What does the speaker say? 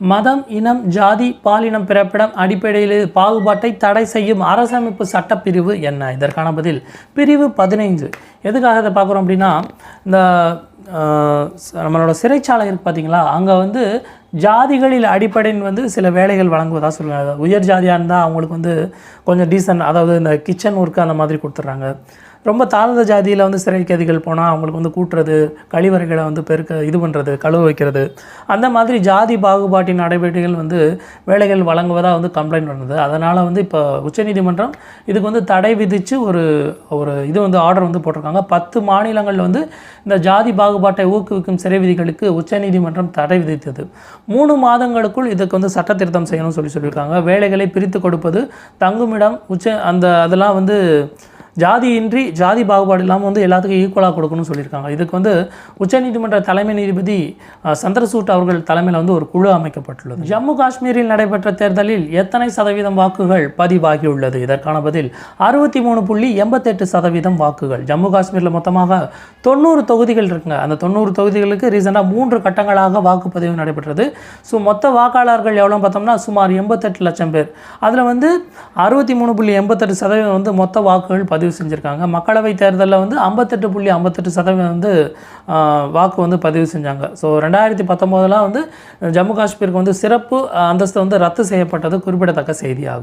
மதம் இனம் ஜாதி பாலினம் பிறப்பிடம் அடிப்படையில் பாகுபாட்டை தடை செய்யும் அரசமைப்பு சட்டப்பிரிவு என்ன? இதற்கான பதில் பிரிவு பதினைந்து. எதுக்காக இதை பார்க்குறோம் அப்படின்னா இந்த நம்மளோட சிறைச்சாலை இருக்குது பார்த்தீங்களா? அங்கே வந்து ஜாதிகளில் அடிப்படையில் வந்து சில வேலைகள் வழங்குவதாக சொல்லுவாங்க. உயர் ஜாதியாக இருந்தால் அவங்களுக்கு வந்து கொஞ்சம் டீசன்ட் அதாவது இந்த கிச்சன் ஒர்க்கு அந்த மாதிரி கொடுத்துட்றாங்க. ரொம்ப தாழ்ந்த ஜாதியில் வந்து சிறை கைதிகள் போனால் அவங்களுக்கு வந்து கூட்டுறது கழிவறைகளை வந்து பெருக்க இது பண்ணுறது கழுவ வைக்கிறது. அந்த மாதிரி ஜாதி பாகுபாட்டின் நடைபெற்றுகள் வந்து வேலைகள் வழங்குவதாக வந்து கம்ப்ளைண்ட் வந்தது. அதனால் வந்து இப்போ உச்சநீதிமன்றம் இதுக்கு வந்து தடை விதித்து ஒரு ஒரு இது வந்து ஆர்டர் வந்து போட்டிருக்காங்க. பத்து மாநிலங்களில் வந்து இந்த ஜாதி பாகுபாட்டை ஊக்குவிக்கும் சிறை விதிகளுக்கு உச்சநீதிமன்றம் தடை விதித்தது. மூணு மாதங்களுக்குள் இதுக்கு வந்து சட்ட திருத்தம் செய்யணும்னு சொல்லி சொல்லியிருக்காங்க. வேலைகளை பிரித்து கொடுப்பது தங்குமிடம் உச்ச அந்த அதெல்லாம் வந்து ஜாதியின்றி ஜாதி பாகுபாடு இல்லாமல் வந்து எல்லாத்துக்கும் ஈக்குவலாக கொடுக்கணும்னு சொல்லியிருக்காங்க. இதுக்கு வந்து உச்சநீதிமன்ற தலைமை நீதிபதி சந்திரசூட் அவர்கள் தலைமையில் வந்து ஒரு குழு அமைக்கப்பட்டுள்ளது. ஜம்மு காஷ்மீரில் நடைபெற்ற தேர்தலில் எத்தனை சதவீதம் வாக்குகள் பதிவாகியுள்ளது? இதற்கான பதில் அறுபத்தி மூணு புள்ளி எண்பத்தெட்டு சதவீதம் வாக்குகள். ஜம்மு காஷ்மீரில் மொத்தமாக தொண்ணூறு தொகுதிகள் இருக்குங்க. அந்த தொண்ணூறு தொகுதிகளுக்கு ரீசெண்டாக மூன்று கட்டங்களாக வாக்குப்பதிவு நடைபெற்றது. ஸோ மொத்த வாக்காளர்கள் எவ்வளோ பார்த்தோம்னா சுமார் எண்பத்தெட்டு லட்சம் பேர். அதில் வந்து அறுபத்தி மூணு புள்ளி எண்பத்தெட்டு சதவீதம் வந்து மொத்த வாக்குகள் பதிவு செஞ்சுருக்காங்க. மக்களவை தேர்தலில் வந்து ஐம்பத்தெட்டு புள்ளி ஐம்பத்தெட்டு சதவீதம் வந்து வாக்கு வந்து பதிவு செஞ்சாங்க. ஸோ ரெண்டாயிரத்தி பத்தொம்போதெலாம் வந்து ஜம்மு காஷ்மீருக்கு வந்து சிறப்பு அந்தஸ்து வந்து ரத்து செய்யப்பட்டது குறிப்பிடத்தக்க செய்தியாகும்.